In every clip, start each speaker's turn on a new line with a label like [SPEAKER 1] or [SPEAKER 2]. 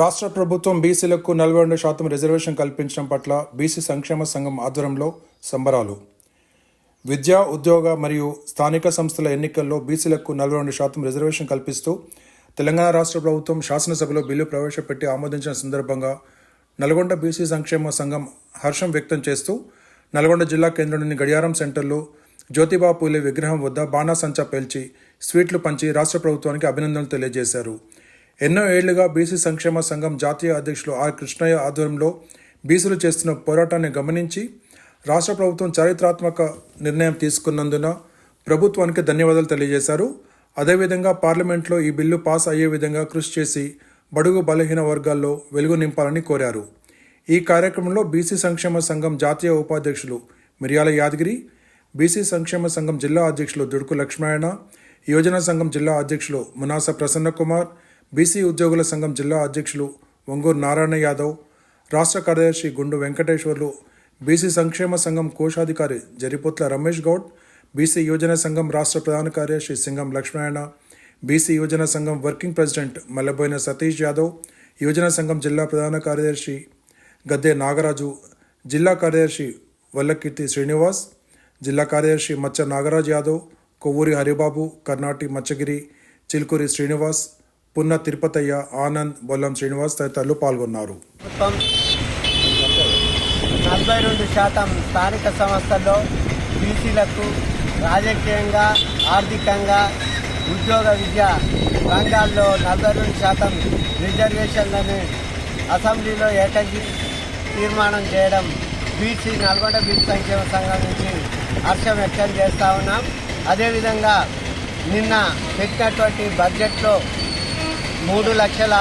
[SPEAKER 1] రాష్ట్ర ప్రభుత్వం బీసీలకు నలభై రెండు శాతం రిజర్వేషన్ కల్పించడం పట్ల బీసీ సంక్షేమ సంఘం ఆధ్వర్యంలో సంబరాలు. విద్యా ఉద్యోగ మరియు స్థానిక సంస్థల ఎన్నికల్లో బీసీలకు నలభై రెండు శాతం రిజర్వేషన్ కల్పిస్తూ తెలంగాణ రాష్ట్ర ప్రభుత్వం శాసనసభలో బిల్లు ప్రవేశపెట్టి ఆమోదించిన సందర్భంగా నల్గొండ బీసీ సంక్షేమ సంఘం హర్షం వ్యక్తం చేస్తూ నల్గొండ జిల్లా కేంద్రంలోని గడియారం సెంటర్లో జ్యోతిబా పూలే విగ్రహం వద్ద బాణాసంచా పేల్చి స్వీట్లు పంచి రాష్ట్ర ప్రభుత్వానికి అభినందనలు తెలియజేశారు. ఎన్నో ఏళ్ళుగా బీసీ సంక్షేమ సంఘం జాతీయ అధ్యక్షులు ఆర్ కృష్ణయ్య ఆధ్వర్యంలో బీసీలు చేస్తున్న పోరాటాన్ని గమనించి రాష్ట్ర ప్రభుత్వం చారిత్రాత్మక నిర్ణయం తీసుకున్నందున ప్రభుత్వానికి ధన్యవాదాలు తెలియజేశారు. అదేవిధంగా పార్లమెంట్లో ఈ బిల్లు పాస్ అయ్యే విధంగా కృషి చేసి బడుగు బలహీన వర్గాల్లో వెలుగు నింపాలని కోరారు. ఈ కార్యక్రమంలో బీసీ సంక్షేమ సంఘం జాతీయ ఉపాధ్యక్షులు మిర్యాల యాదగిరి బీసీ సంక్షేమ సంఘం జిల్లా అధ్యక్షులు దుడుకు లక్ష్మణ యువజన సంఘం జిల్లా అధ్యక్షులు మునాస ప్రసన్నకుమార్ బీసీ ఉద్యోగుల సంఘం జిల్లా అధ్యక్షులు ఒంగూరు నారాయణ యాదవ్ రాష్ట్ర కార్యదర్శి గుండు వెంకటేశ్వర్లు బీసీ సంక్షేమ సంఘం కోశాధికారి జరిపోట్ల రమేష్ గౌడ్ బీసీ యువజన సంఘం రాష్ట్ర ప్రధాన కార్యదర్శి సింగం లక్ష్మణ బీసీ యువజన సంఘం వర్కింగ్ ప్రెసిడెంట్ మల్లబోయిన సతీష్ యాదవ్ యువజన సంఘం జిల్లా ప్రధాన కార్యదర్శి గద్దె నాగరాజు జిల్లా కార్యదర్శి వల్లకీర్తి శ్రీనివాస్ జిల్లా కార్యదర్శి మచ్చ నాగరాజ్ యాదవ్ కొవ్వూరి హరిబాబు కర్ణాటి మచ్చగిరి చిలుకూరి శ్రీనివాస్ పున్న తిరుపతయ్య ఆనంద్ బొల్లం శ్రీనివాస్ తదితరులు పాల్గొన్నారు.
[SPEAKER 2] నలభై రెండు శాతం స్థానిక సంస్థల్లో బీసీలకు రాజకీయంగా ఆర్థికంగా ఉద్యోగ విద్య రంగాల్లో నలభై రెండు శాతం రిజర్వేషన్లను అసెంబ్లీలో ఏకగ్రీ తీర్మానం చేయడం బీసీ నల్గొండ బీసీ సంక్షేమ సంఘం నుంచి హర్షం వ్యక్తం చేస్తా ఉన్నాం. అదేవిధంగా నిన్న పెట్టినటువంటి బడ్జెట్లో మూడు లక్షల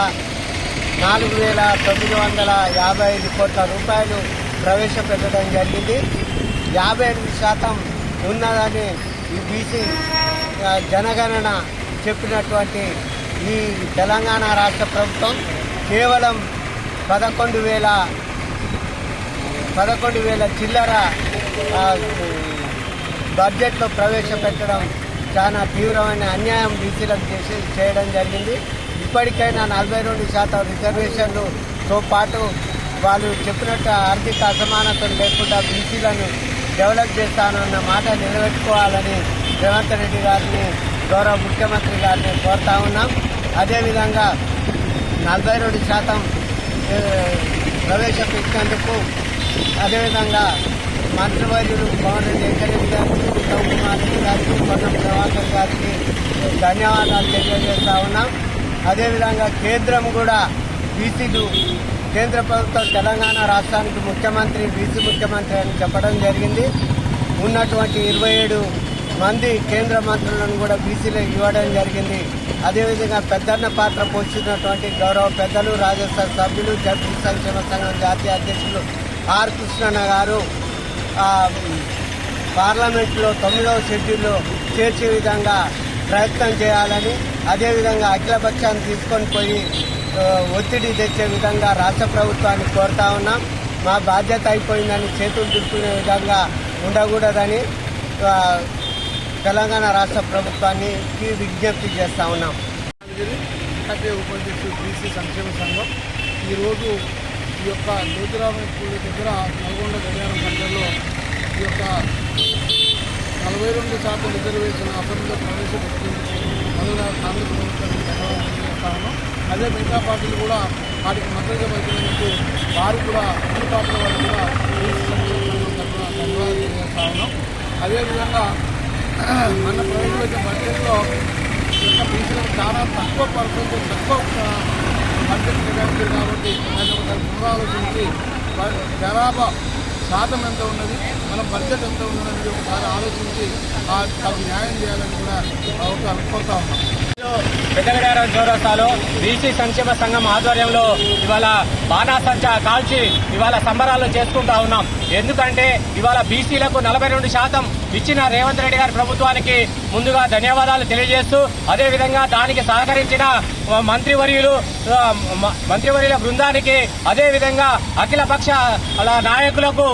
[SPEAKER 2] నాలుగు వేల తొమ్మిది వందల యాభై ఐదు కోట్ల రూపాయలు ప్రవేశపెట్టడం జరిగింది. యాభై ఎనిమిది శాతం ఉన్నదని ఈ బీసీ జనగణన చెప్పినటువంటి ఈ తెలంగాణ రాష్ట్ర ప్రభుత్వం కేవలం పదకొండు వేల పదకొండు వేల చిల్లర బడ్జెట్లో ప్రవేశపెట్టడం చాలా తీవ్రమైన అన్యాయం బీసీలకు చేసి చేయడం జరిగింది. ఇప్పటికైనా నలభై రెండు శాతం రిజర్వేషన్లతో పాటు వాళ్ళు చెప్పినట్టు ఆర్థిక అసమానతలు లేకుండా బీసీలను డెవలప్ చేస్తానన్న మాట నిలబెట్టుకోవాలని రేవంత్ రెడ్డి గారిని గౌరవ ముఖ్యమంత్రి గారిని కోరుతా ఉన్నాం. అదేవిధంగా నలభై రెండు శాతం ప్రవేశపెట్టినందుకు అదేవిధంగా మంత్రివర్యులు పవన్ రెడ్డి వెంకరెడ్డి గారికి ఉత్తమ్ కుమార్ రెడ్డి గారికి పొన్నం ప్రభాకర్ గారికి ధన్యవాదాలు తెలియజేస్తా ఉన్నాం. అదేవిధంగా కేంద్రం కూడా బీసీలు కేంద్ర ప్రభుత్వం తెలంగాణ రాష్ట్రానికి ముఖ్యమంత్రి బీసీ ముఖ్యమంత్రి అని చెప్పడం జరిగింది. ఉన్నటువంటి ఇరవై ఏడు మంది కేంద్ర మంత్రులను కూడా బీసీలో ఇవ్వడం జరిగింది. అదేవిధంగా పెద్దన్న పాత్ర పోషించినటువంటి గౌరవ పెద్దలు రాజ్యసభ సభ్యులు జడ్పీ సంక్షేమ సంఘం జాతీయ అధ్యక్షులు ఆర్ కృష్ణన్న గారు పార్లమెంట్లో తొమ్మిదవ షెడ్యూల్లో చేర్చే విధంగా ప్రయత్నం చేయాలని అదేవిధంగా అఖిలపక్షాన్ని తీసుకొని పోయి ఒత్తిడి తెచ్చే విధంగా రాష్ట్ర ప్రభుత్వాన్ని కోరుతా ఉన్నాం. మా బాధ్యత అయిపోయిందని చేతులు దుడుకునే విధంగా ఉండకూడదని తెలంగాణ రాష్ట్ర ప్రభుత్వాన్ని విజ్ఞప్తి చేస్తా ఉన్నాం.
[SPEAKER 3] యాదగిరి ఉపాధ్యక్షుడు బీసీ సంక్షేమ సంఘం ఈరోజు ఈ యొక్క జ్యోతిరామ దగ్గర నల్గొండ కళ్యాణ సెంటర్లో ఈ యొక్క నలభై రెండు శాతం రిజర్వేషన్ అసెంబ్లీలో ప్రవేశపెట్టినందుకు మొదలుగా కాంగ్రెస్ ప్రభుత్వానికి ధన్యవాదాలు తెలియజేస్తా ఉన్నాం అదే మిగతా పార్టీలు కూడా వాటికి మద్దతుగా పలికినందుకు వారు కూడా అన్ని పార్టీల వారు కూడా ధన్యవాదాలు తెలియజేస్తా ఉన్నాం. అదేవిధంగా మన ప్రవేశపెట్టిన బడ్జెట్లో యొక్క బీసీలకు చాలా తక్కువ పర్సెంటేజ్ తక్కువ బడ్జెట్ కేటాయించారు కాబట్టి దాన్ని ఒకసారి పునరాలోచించి జనాభా శాతం ఎంత ఉన్నది మన బడ్జెట్ ఎంత ఉన్నది ఒకసారి ఆలోచించి ఆ న్యాయం చేయాలని కూడా ఒక అనుకుంటా ఉన్నాం.
[SPEAKER 4] పెద్దగడారం చౌరస్తాలో బీసీ సంక్షేమ సంఘం ఆధ్వర్యంలో ఇవాళ బాణాసంచ కాల్చి ఇవాళ సంబరాలు చేసుకుంటా ఉన్నాం. ఎందుకంటే ఇవాళ బీసీలకు నలభై రెండు శాతం ఇచ్చిన రేవంత్ రెడ్డి గారి ప్రభుత్వానికి ముందుగా ధన్యవాదాలు తెలియజేస్తూ అదేవిధంగా దానికి సహకరించిన మంత్రివర్యులు మంత్రివర్యుల బృందానికి అదేవిధంగా అఖిల పక్ష నాయకులకు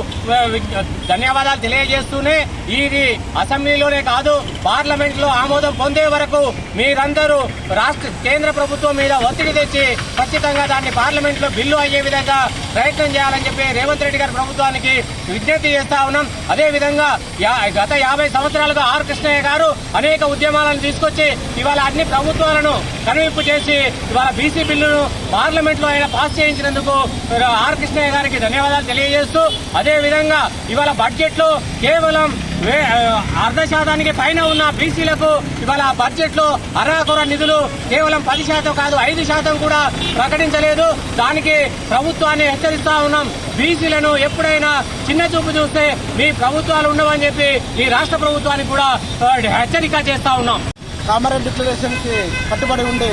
[SPEAKER 4] ధన్యవాదాలు తెలియజేస్తూనే ఇది అసెంబ్లీలోనే కాదు పార్లమెంట్లో ఆమోదం పొందే వరకు మీరందరూ రాష్ట్ర కేంద్ర ప్రభుత్వం మీద ఒత్తిడి తెచ్చి ఖచ్చితంగా దాన్ని పార్లమెంట్లో బిల్లు అయ్యే విధంగా ప్రయత్నం చేయాలని చెప్పి రేవంత్ రెడ్డి గారి ప్రభుత్వానికి విజ్ఞప్తి చేస్తా ఉన్నాం. అదేవిధంగా గత యాభై సంవత్సరాలుగా ఆర్ కృష్ణయ్య గారు అనేక ఉద్యమాలను తీసుకొచ్చి ఇవాళ అన్ని ప్రభుత్వాలను కనువింపు చేసి ఇవాళ బీసీ బిల్లును పార్లమెంట్లో ఆయన పాస్ చేయించినందుకు ఆర్ కృష్ణయ్య గారికి ధన్యవాదాలు తెలియజేస్తూ అదేవిధంగా ఇవాళ బడ్జెట్లో కేవలం అర్ధ శాతానికి పైన ఉన్న బీసీలకు ఇవాళ బడ్జెట్లో అరాకొర నిధులు కేవలం పది శాతం కాదు ఐదు శాతం కూడా ప్రకటించలేదు. దానికి ప్రభుత్వాన్ని హెచ్చరిస్తా ఉన్నాం. బీసీలను ఎప్పుడైనా చిన్న చూపు చూస్తే మీ ప్రభుత్వాలు ఉండవని చెప్పి ఈ రాష్ట్ర ప్రభుత్వానికి కూడా హెచ్చరిక చేస్తా ఉన్నాం.
[SPEAKER 3] కామారెడ్డి డిక్లరేషన్కి కట్టుబడి ఉండి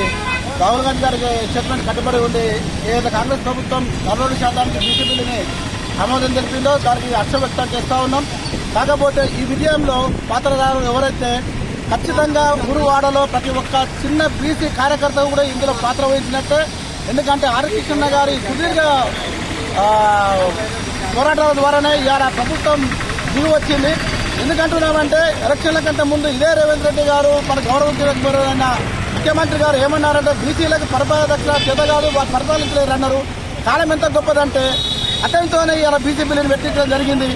[SPEAKER 3] రాహుల్ గాంధీ గారికి స్టేట్మెంట్ కట్టుబడి ఉండి ఏదైతే కాంగ్రెస్ ప్రభుత్వం నలభై శాతానికి బీసీ బిల్లుని ఆమోదం తెలిపిందో దానికి హర్షం వ్యక్తం చేస్తా ఉన్నాం. కాకపోతే ఈ విజయంలో పాత్రదారులు ఎవరైతే ఖచ్చితంగా గురువాడలో ప్రతి ఒక్క చిన్న బీసీ కార్యకర్త కూడా ఇందులో పాత్ర వహించినట్టే. ఎందుకంటే ఆర్ గారి సుదీర్ఘ పోరాటాల ద్వారానే ఇవాళ ప్రభుత్వం దిగి వచ్చింది. ఎందుకంటున్నామంటే ఎలక్షన్ల కంటే ముందు ఇదే రేవంత్ రెడ్డి గారు మన గౌరవించిన ముఖ్యమంత్రి గారు ఏమన్నారంటే బీసీలకు పరిపాలన చేత కాదు వారు పరిపాలించలేరు అన్నారు కాలం ఎంత గొప్పదంటే అతనితోనే ఇవాళ బీసీ బిల్లుని పెట్టించడం జరిగింది.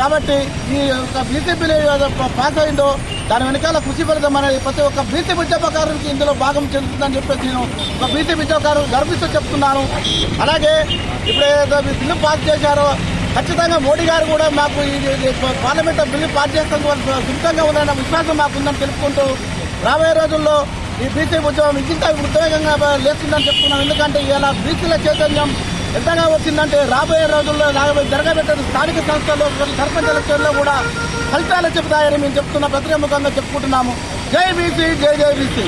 [SPEAKER 3] కాబట్టి ఈ యొక్క బీసీపీ పాస్ అయిందో దాని వెనకాల కృషి ఫలితం అనేది ప్రతి ఒక్క బీసీ ఉద్యమకారునికి ఇందులో భాగం చెందుతుందని చెప్పేసి నేను ఒక బీసీ ఉద్యమకారు గర్విస్తూ చెప్తున్నాను. అలాగే ఇప్పుడు ఏదో బిల్లు పాస్ చేశారో ఖచ్చితంగా మోడీ గారు కూడా మాకు ఈ పార్లమెంట్ బిల్లు పాస్ చేస్తాం సుఖంగా ఉందన్న విశ్వాసం మాకుందని తెలుపుకుంటూ రాబోయే రోజుల్లో ఈ బీసీ ఉద్యమం ఇంత ఉద్వేగంగా లేస్తుందని చెప్తున్నాం ఎందుకంటే ఇలా బీసీల చైతన్యం ఎంతగా వచ్చిందంటే రాబోయే రోజుల్లో రాబోయే జరగబెట్టిన స్థానిక సంస్థల్లో సర్పంచ్ ఎలక్షన్లో కూడా ఫలితాలు చెబుతాయని మేము చెప్తున్న ప్రతిముఖంగా చెప్పుకుంటున్నాము. జై బీసీ జై జై బీసీ.